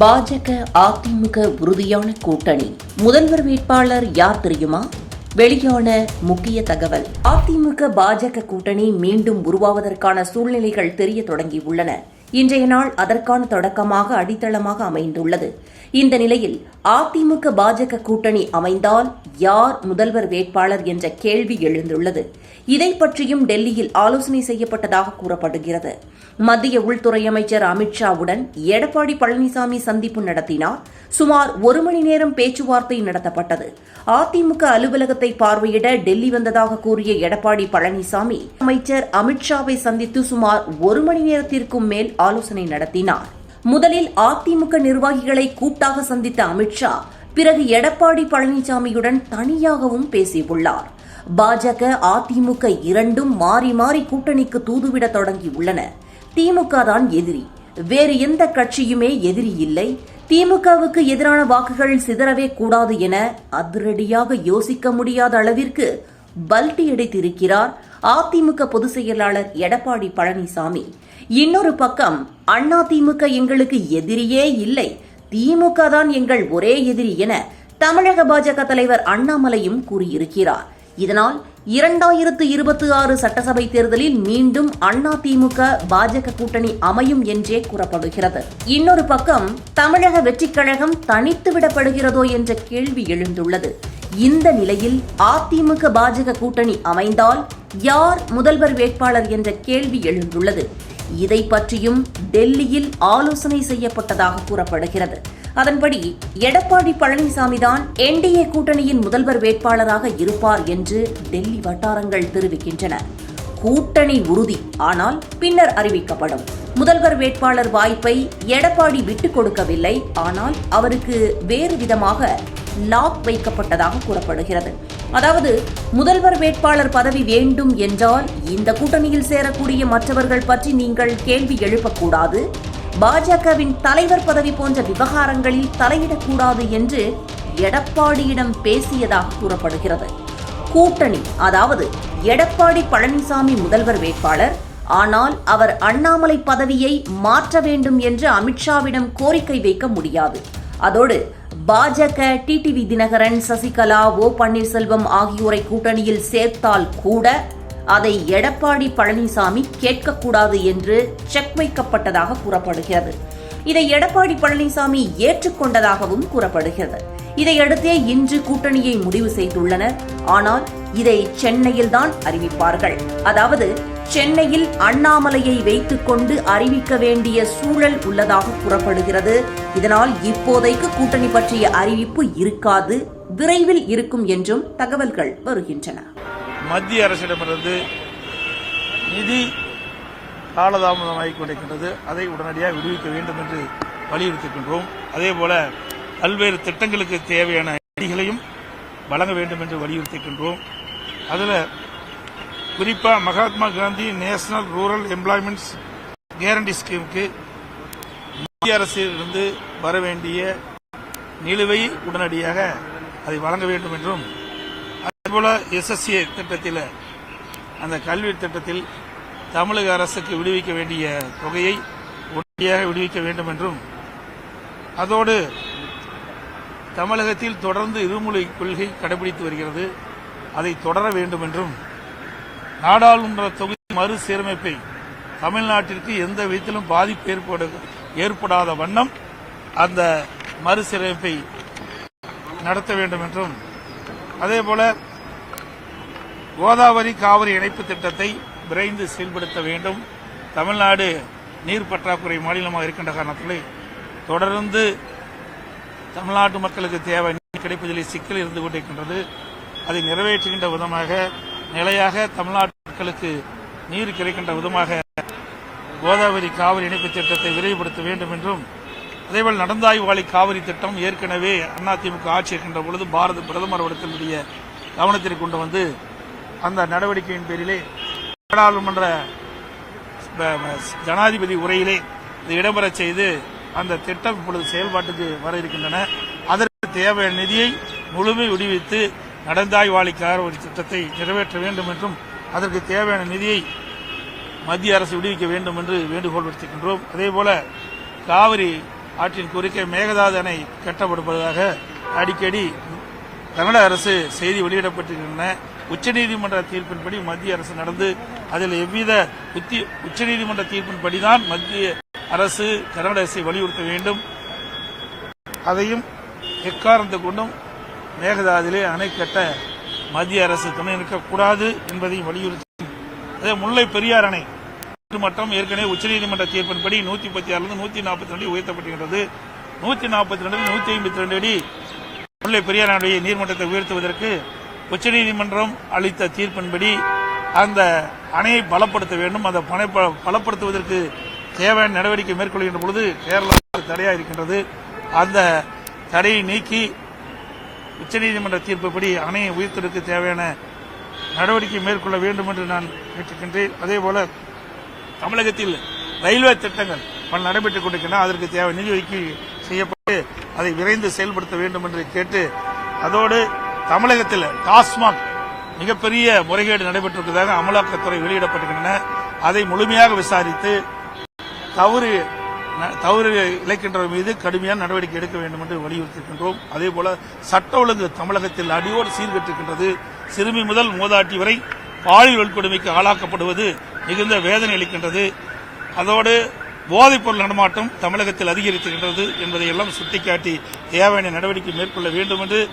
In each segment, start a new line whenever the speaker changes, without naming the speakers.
பாஜக அதிமுக உறுதியான கூட்டணி. முதல்வர் வேட்பாளர் யார் தெரியுமா? வெளியான முக்கிய தகவல். அதிமுக பாஜக கூட்டணி மீண்டும் உருவாவதற்கான சூழ்நிலைகள் தெரிய தொடங்கியுள்ளன. இன்றைய நாள் அதற்கான தொடக்கமாக அடித்தளமாக அமைந்துள்ளது. இந்த நிலையில் அதிமுக பாஜக கூட்டணி அமைந்தால் யார் முதல்வர் வேட்பாளர் என்ற கேள்வி எழுந்துள்ளது. இதை பற்றியும் டெல்லியில் ஆலோசனை செய்யப்பட்டதாக கூறப்படுகிறது. மத்திய உள்துறை அமைச்சர் அமித்ஷாவுடன் எடப்பாடி பழனிசாமி சந்திப்பு நடத்தினார். சுமார் ஒரு மணி நேரம் பேச்சுவார்த்தை நடத்தப்பட்டது. அதிமுக அலுவலகத்தை பார்வையிட டெல்லி வந்ததாக கூறிய எடப்பாடி பழனிசாமி அமைச்சர் அமித்ஷாவை சந்தித்து சுமார் ஒரு மணி நேரத்திற்கும் மேல் ஆலோசனை நடத்தினார். முதலில் அதிமுக நிர்வாகிகளை கூட்டாக சந்தித்த அமித்ஷா பிறகு எடப்பாடி பழனிசாமியுடன் தனியாகவும் பேசியுள்ளார். பாஜக அதிமுக இரண்டும் மாறி மாறி கூட்டணிக்கு தூதுவிட தொடங்கியுள்ளன. திமுக தான் எதிரி. வேறு எந்த கட்சியுமே எதிரி இல்லை. திமுகவுக்கு எதிரான வாக்குகள் சிதறவே கூடாது என அதிரடியாக யோசிக்க முடியாத அளவிற்கு பல்டி அடித்திருக்கிறார் அதிமுக பொதுச் செயலாளர் எடப்பாடி பழனிசாமி. இன்னொரு பக்கம் அண்ணா திமுக எங்களுக்கு எதிரியே இல்லை. திமுக தான் எங்கள் ஒரே எதிரி என தமிழக பாஜக தலைவர் அண்ணாமலையும் கூறியிருக்கிறார். இதனால் இரண்டாயிரத்து இருபத்தி ஆறு சட்டசபை தேர்தலில் மீண்டும் அண்ணா திமுக பாஜக கூட்டணி அமையும் என்றே கூறப்படுகிறது. இன்னொரு பக்கம் தமிழக வெற்றிக் கழகம் தனித்து விடப்படுகிறதோ என்ற கேள்வி எழுந்துள்ளது. இந்த நிலையில் அதிமுக பாஜக கூட்டணி அமைந்தால் யார் முதல்வர் வேட்பாளர் என்ற கேள்வி எழுந்துள்ளது. இதை பற்றியும் டெல்லியில் ஆலோசனை செய்யப்பட்டதாக கூறப்படுகிறது. அதன்படி எடப்பாடி பழனிசாமி தான் என்டிஏ கூட்டணியின் முதல்வர் வேட்பாளராக இருப்பார் என்று டெல்லி வட்டாரங்கள் தெரிவிக்கின்றன. கூட்டணி உறுதி ஆனால் பின்னர் அறிவிக்கப்படும். முதல்வர் வேட்பாளர் வாய்ப்பை எடப்பாடி விட்டுக் கொடுக்கவில்லை. ஆனால் அவருக்கு வேறு விதமாக லாக் வைக்கப்பட்டதாக கூறப்படுகிறது. அதாவது முதல்வர் வேட்பாளர் பதவி வேண்டும் என்றால் இந்த கூட்டணியில் சேரக்கூடிய மற்றவர்கள் பற்றி நீங்கள் கேள்வி எழுப்பக்கூடாது. பாஜகவின் தலைவர் பதவி போன்ற விவகாரங்களில் தலையிடக்கூடாது என்று எடப்பாடியிடம் பேசியதாக கூறப்படுகிறது. கூட்டணி அதாவது எடப்பாடி பழனிசாமி முதல்வர் வேட்பாளர் ஆனால் அவர் அண்ணாமலை பதவியை மாற்ற வேண்டும் என்று அமித்ஷாவிடம் கோரிக்கை வைக்க முடியாது. அதோடு பாஜக டிடிவி தினகரன் சசிகலா ஓ பன்னீர்செல்வம் ஆகியோரை கூட்டணியில் சேர்த்தால் கூட அதை எடப்பாடி பழனிசாமி கேட்கக்கூடாது என்று செக் வைக்கப்பட்டதாக கூறப்படுகிறது. இதை எடப்பாடி பழனிசாமி ஏற்றுக்கொண்டதாகவும் கூறப்படுகிறது. இதையடுத்தே இன்று கூட்டணியை முடிவு செய்துள்ளனர். ஆனால் இதை சென்னையில் தான் அறிவிப்பார்கள். அதாவது சென்னையில் அண்ணாமலையை வைத்துக் கொண்டு அறிவிக்க வேண்டிய சூழல் உள்ளதாக கூறப்படுகிறது இதனால் இப்போதைக்கு கூட்டணி பற்றிய அறிவிப்பு இருக்காது விரைவில் இருக்கும் என்றும் தகவல்கள் வருகின்றன.
மத்திய அரசிடமிருந்து நிதி காலதாமதமாகிக் கொண்டிருக்கின்றது அதை உடனடியாக விடுவிக்க வேண்டும் என்று வலியுறுத்துகின்றோம் அதேபோல பல்வேறு திட்டங்களுக்கு தேவையான நிதிகளையும் வழங்க வேண்டும் என்று வலியுறுத்துகின்றோம் அதில் குறிப்பாக Mahatma Gandhi national rural employments guarantee ஸ்கீமுக்கு மத்திய அரசிலிருந்து வர வேண்டிய நிலுவை உடனடியாக அதை வழங்க வேண்டும் என்றும் அதேபோல எஸ்எஸ்ஏ திட்டத்தில் அந்த கல்வி திட்டத்தில் தமிழக அரசுக்கு விடுவிக்க வேண்டிய தொகையை உடனடியாக விடுவிக்க வேண்டும் என்றும் அதோடு தமிழகத்தில் தொடர்ந்து இருமொழி கொள்கை கடைபிடித்து வருகிறது. அதை தொடர வேண்டும் என்றும் நாடாளுமன்ற தொகுதி மறுசீரமைப்பை தமிழ்நாட்டிற்கு எந்த விதத்திலும் பாதிப்பு ஏற்பட ஏற்படாத வண்ணம் அந்த மறுசீரமைப்பை நடத்த வேண்டும் என்றும் அதேபோல கோதாவரி காவிரி இணைப்பு திட்டத்தை விரைந்து செயல்படுத்த வேண்டும். தமிழ்நாடு நீர் பற்றாக்குறை மாநிலமாக இருக்கின்ற காரணத்தில் தொடர்ந்து தமிழ்நாட்டு மக்களுக்கு தேவை நீர் கிடைப்பதில் சிக்கல் இருந்து கொண்டிருக்கின்றது. அதை நிறைவேற்றுகின்ற விதமாக நிலையாக தமிழ்நாட்டு மக்களுக்கு நீர் கிடைக்கின்ற விதமாக கோதாவரி காவிரி இணைப்பு திட்டத்தை விரைவுபடுத்த வேண்டும் என்றும் அதேபோல் நடந்தாய்வாளி காவிரி திட்டம் ஏற்கனவே அதிமுக ஆட்சி இருக்கின்ற பொழுது பாரத பிரதமர் அவர்களுடைய கவனத்திற்கு கொண்டு வந்து அந்த நடவடிக்கையின் பேரிலே நாடாளுமன்ற ஜனாதிபதி உரையிலே இது இடம்பெறச் செய்து அந்த திட்டம் இப்பொழுது செயல்பாட்டுக்கு வர இருக்கின்றன. அதற்கு தேவையான நிதியை முழுமை விடுவித்து நடந்தாய்வாளி காவிரி திட்டத்தை நிறைவேற்ற வேண்டும் என்றும் அதற்கு தேவையான நிதியை மத்திய அரசு விடுவிக்க வேண்டும் என்று வேண்டுகோள் விடுத்திருக்கின்றோம். அதேபோல காவிரி ஆற்றின் குறுக்கே மேகதாது அணை கட்டப்படுவதாக அடிக்கடி தமிழக அரசு செய்தி வெளியிடப்பட்டிருக்கின்றன. உச்சநீதிமன்ற தீர்ப்பின்படி மத்திய அரசு நடந்து அதில் எவ்வித உத்தி உச்சநீதிமன்ற தீர்ப்பின்படிதான் மத்திய அரசு கர்நாடக அரசை வலியுறுத்த வேண்டும். அதையும் எக்காரணத்தை கொண்டும் மேகதாதிலே அணை கட்ட மத்திய அரசு துணை நிற்கக்கூடாது என்பதையும் வலியுறுத்தி அதே முல்லை பெரியார் அணை மட்டம் ஏற்கனவே உச்சநீதிமன்ற தீர்ப்பின்படி நூத்தி பத்தி ஆறுல நூத்தி நாற்பத்தி ரெண்டு உயர்த்தப்பட்டிருக்கிறது. நூத்தி நாற்பத்தி ரெண்டு நூத்தி ஐம்பத்தி ரெண்டு அடி முல்லை பெரியார் அணையுடைய நீர்மட்டத்தை உயர்த்துவதற்கு உச்சநீதிமன்றம் அளித்த தீர்ப்பின்படி அந்த அணையை பலப்படுத்த வேண்டும். அந்த பணை பலப்படுத்துவதற்கு தேவையான நடவடிக்கை மேற்கொள்கின்ற பொழுது கேரளா தடையாக இருக்கின்றது. அந்த தடையை நீக்கி உச்சநீதிமன்ற தீர்ப்புப்படி அணையை உயர்த்தலுக்கு தேவையான நடவடிக்கை மேற்கொள்ள வேண்டும் என்று நான் கேட்டுக்கின்றேன். அதேபோல தமிழகத்தில் ரயில்வே திட்டங்கள் பல நடைபெற்றுக் கொண்டிருக்கின்றன. அதற்கு தேவை நிதி ஒதுக்கீடு செய்யப்பட்டு அதை விரைந்து செயல்படுத்த வேண்டும் என்று கேட்டு அதோடு தமிழகத்தில் டாஸ்மாக் மிகப்பெரிய முறைகேடு நடைபெற்றிருப்பதாக அமலாக்கத்துறை வெளியிடப்பட்டிருக்கின்றன. அதை முழுமையாக விசாரித்து தவறு தவறு இழைக்கின்றவர் மீது கடுமையான நடவடிக்கை எடுக்க வேண்டும் என்று வலியுறுத்தியிருக்கின்றோம் அதே போல சட்ட ஒழுங்கு தமிழகத்தில் அடியோடு சீர்கெட்டிருக்கின்றது சிறுமி முதல் மூதாட்டி வரை பாலியல் வன்கொடுமைக்கு ஆளாக்கப்படுவது மிகுந்த வேதனை அளிக்கின்றது. அதோடு போதைப்பொருள் நடமாட்டம் தமிழகத்தில் அதிகரித்திருக்கின்றது என்பதை எல்லாம் சுட்டிக்காட்டி தேவையான நடவடிக்கை மேற்கொள்ள வேண்டும் என்று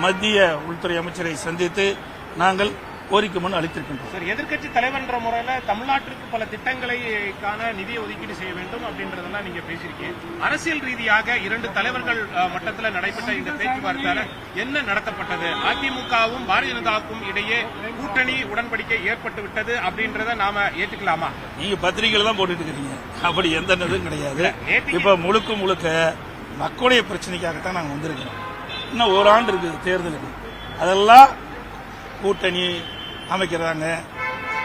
மத்திய உள்துறை அமைச்சரை சந்தித்து நாங்கள் கோரிக்கை மனு அளித்திருக்கின்றோம்.
சார் எதிர்க்கட்சி தலைவர்ன்ற முறையில தமிழ்நாட்டிற்கு பல திட்டங்களைக்கான நிதி ஒதுக்கீடு செய்ய வேண்டும் அப்படின்றதெல்லாம் நீங்க பேசியிருக்கீங்க. அரசியல் ரீதியாக இரண்டு தலைவர்கள் மட்டத்தில் நடைபெற்ற இந்த பேச்சுவார்த்தையில என்ன நடத்தப்பட்டது? அதிமுகவும் பாரதிய ஜனதாவுக்கும் இடையே கூட்டணி உடன்படிக்கை ஏற்பட்டு விட்டது அப்படின்றத நாம ஏற்றுக்கலாமா
நீங்க பத்திரிகையில தான் போட்டுட்டு இருக்கீங்க அப்படி எந்த இதுவும் கிடையாது. இப்ப முழுக்க முழுக்க மக்களுடைய பிரச்சனைக்காகத்தான் நாங்க வந்திருக்கிறோம். இன்னும் ஒரு ஆண்டு இருக்குது தேர்தலுக்கு. அதெல்லாம் கூட்டணி அமைக்கிறாங்க.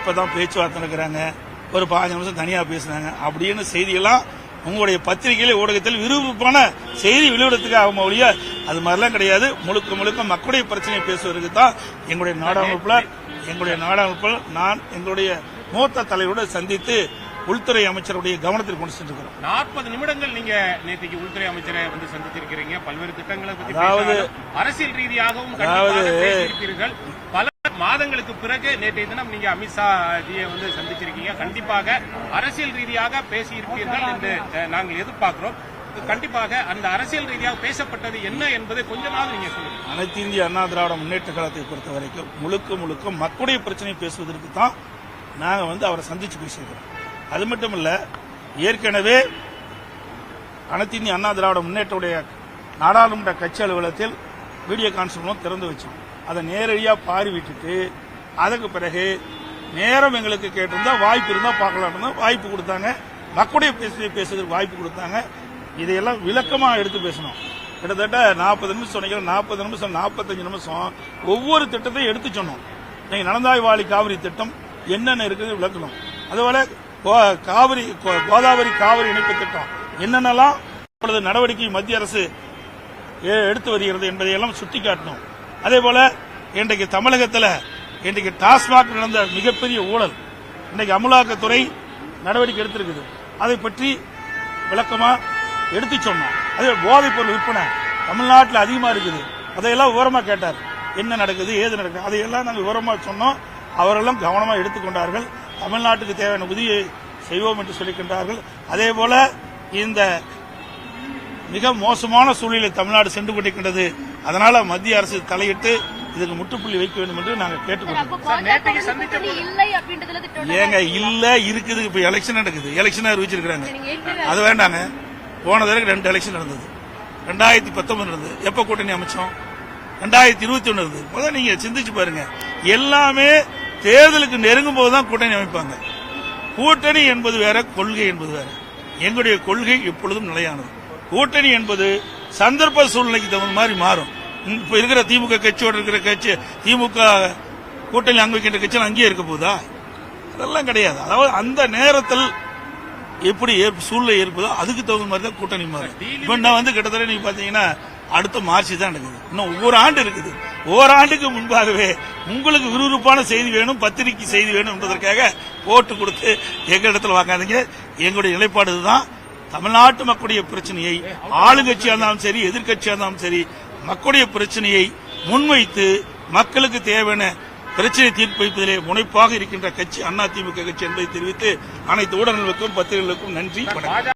இப்பதான் பேச்சுவார்த்தை நடக்கிறாங்க. ஒரு பாஞ்சு நிமிஷம் தனியா பேசுனாங்க. அப்படின்னு செய்தியெல்லாம் உங்களுடைய பத்திரிகையில ஊடகத்தில் விருப்பமான செய்தி வெளியிடத்துக்காக ஒழிய அது மாதிரிலாம் கிடையாது. முழுக்க முழுக்க மக்களுடைய பிரச்சனையை பேசுவதற்கு தான் எங்களுடைய நாடாளுமன்ற எங்களுடைய நாடாளுமன்ற நான் எங்களுடைய மூத்த தலைவரோடு சந்தித்து உள்துறை அமைச்சருடைய கவனத்தில் கொண்டு சென்றிருக்கிறோம்.
நாற்பது நிமிடங்கள் நீங்க நேற்றுக்கு உள்துறை அமைச்சரை வந்து சந்தித்திருக்கிறீங்க. பல்வேறு திட்டங்களை பத்தி
அதாவது-
அரசியல் ரீதியாகவும்
அதாவது-
பல மாதங்களுக்கு பிறகு நேற்றைய தினம் நீங்க அமித்ஷா ஜியை வந்து சந்திச்சிருக்கீங்க. கண்டிப்பாக அரசியல் ரீதியாக பேசியிருப்பீர்கள் என்று நாங்கள் எதிர்பார்க்கிறோம். கண்டிப்பாக அந்த அரசியல் ரீதியாக பேசப்பட்டது என்ன என்பதை கொஞ்சமாவது நீங்க சொல்லுங்க.
அனைத்து இந்திய அண்ணா திராவிட முன்னேற்ற கழகத்தை பொறுத்த வரைக்கும் முழுக்க முழுக்க மக்களுடைய பிரச்சனையை பேசுவதற்கு தான் நாங்கள் வந்து அவரை சந்திச்சு பேசியிருக்கிறோம். அது மட்டும் இல்லை ஏற்கனவே அனைத்து இந்திய அண்ணா திராவிட முன்னேற்றவுடைய நாடாளுமன்ற கட்சி அலுவலகத்தில் வீடியோ கான்ஃபரன்ஸ் மூலம் திறந்து வச்சோம் அதை நேரடியாக பார்வையிட்டுட்டு அதுக்கு பிறகு நேரம் எங்களுக்கு கேட்டிருந்தா வாய்ப்பு இருந்தால் பார்க்கலாம்னு வாய்ப்பு கொடுத்தாங்க. மக்களுடைய பேசுகிற பேசுறதுக்கு வாய்ப்பு கொடுத்தாங்க. இதையெல்லாம் விளக்கமாக எடுத்து பேசணும். கிட்டத்தட்ட நாற்பது நிமிஷம் சொன்னீங்க நாற்பது நிமிஷம் நாற்பத்தஞ்சு நிமிஷம் ஒவ்வொரு திட்டத்தையும் எடுத்து சொன்னோம். நீங்கள் நடந்தாய் வாழி காவிரி திட்டம் என்னென்ன இருக்குது விளக்கணும். அதுபோல கோ- காவிரி கோதாவரி காவிரி இணைப்பு திட்டம் என்னென்னலாம் இப்பொழுது நடவடிக்கை மத்திய அரசு எடுத்து வருகிறது என்பதையெல்லாம் சுட்டிக்காட்டணும். அதே போல இன்றைக்கு தமிழகத்தில் இன்றைக்கு டாஸ்மாக் நடந்த மிகப்பெரிய ஊழல். இன்றைக்கு அமலாக்கத்துறை நடவடிக்கை எடுத்திருக்குது. அதை பற்றி விளக்கமா எடுத்து சொன்னோம். அதே போதைப் பொருள் விற்பனை தமிழ்நாட்டில் அதிகமா இருக்குது. அதையெல்லாம் விவரமா கேட்டார். என்ன நடக்குது ஏது நடக்குது அதையெல்லாம் நாங்கள் விவரமா சொன்னோம். அவரெல்லாம் கவனமா எடுத்துக்கொண்டார்கள் தமிழ்நாட்டுக்கு தேவையான உதவியை செய்வோம் என்று சொல்லிக்கின்றார்கள். அதே போல இந்த மிக மோசமான சூழ்நிலை தமிழ்நாடு சென்று கொண்டிருக்கின்றது அதனால மத்திய அரசு தலையிட்டு இதுக்கு முற்றுப்புள்ளி வைக்க வேண்டும் என்று
அப்படின்றதுல திட்டவட்டம்
ஏங்க இல்ல இருக்குது. இப்ப எலெக்ஷன் நடக்குது. எலெக்ஷன் அறிவிச்சிருக்காங்க
நீங்க ஏற்கனவே
அது வேண்டாங்க. போன தடவை ரெண்டு எலெக்ஷன் நடந்தது. ரெண்டாயிரத்தி பத்தொன்பது நடந்தது. எப்ப கூட்டணி அமைச்சோம்? ரெண்டாயிரத்தி இருபத்தி ஒண்ணு இருந்தது முதல்ல நீங்க சிந்திச்சு பாருங்க. எல்லாமே தேர்தலுக்கு நெருங்கும் போதுதான் கூட்டணி அமைப்பாங்க. கூட்டணி என்பது வேற கொள்கை என்பது வேற. எங்களுடைய கொள்கை எப்பொழுதும் நிலையானது. கூட்டணி என்பது சந்தர்ப்ப சூழ்நிலைக்கு தகுந்த மாதிரி மாறும். இப்போ இருக்கிற திமுக கட்சியோடு இருக்கிற கட்சி திமுக கூட்டணி அங்க வைக்கின்ற கட்சியில் அங்கேயே இருக்க போதா அதெல்லாம் கிடையாது. அதாவது அந்த நேரத்தில் எப்படி ஏற்ப- சூழ்நிலை ஏற்பதோ அதுக்கு தகுந்த மாதிரி தான் கூட்டணி மாறும். இப்போ நான் வந்து கிட்டத்தட்ட நீங்க பாத்தீங்கன்னா அடுத்த மார்ச் தான் நடக்குது. இன்னும் ஒவ்வொரு ஆண்டு இருக்குது. ஓராண்டுக்கு முன்பாகவே உங்களுக்கு விறுவிறுப்பான செய்தி வேணும் பத்திரிகை செய்தி வேணும் என்பதற்காக ஓட்டு கொடுத்து எங்க இடத்துல வாங்காதீங்க எங்களுடைய நிலைப்பாடு இதுதான். தமிழ்நாட்டு மக்களுடைய பிரச்சனையை ஆளுங்கட்சியா இருந்தாலும் சரி எதிர்க்கட்சியா இருந்தாலும் சரி மக்களுடைய பிரச்சனையை முன்வைத்து மக்களுக்கு தேவையான பிரச்சனை தீர்ப்பு வைப்பதிலே முனைப்பாக இருக்கின்ற கட்சி அதிமுக கட்சி என்பதை தெரிவித்து அனைத்து ஊடகங்களுக்கும் பத்திரிகைகளுக்கும் நன்றி வணக்கம்.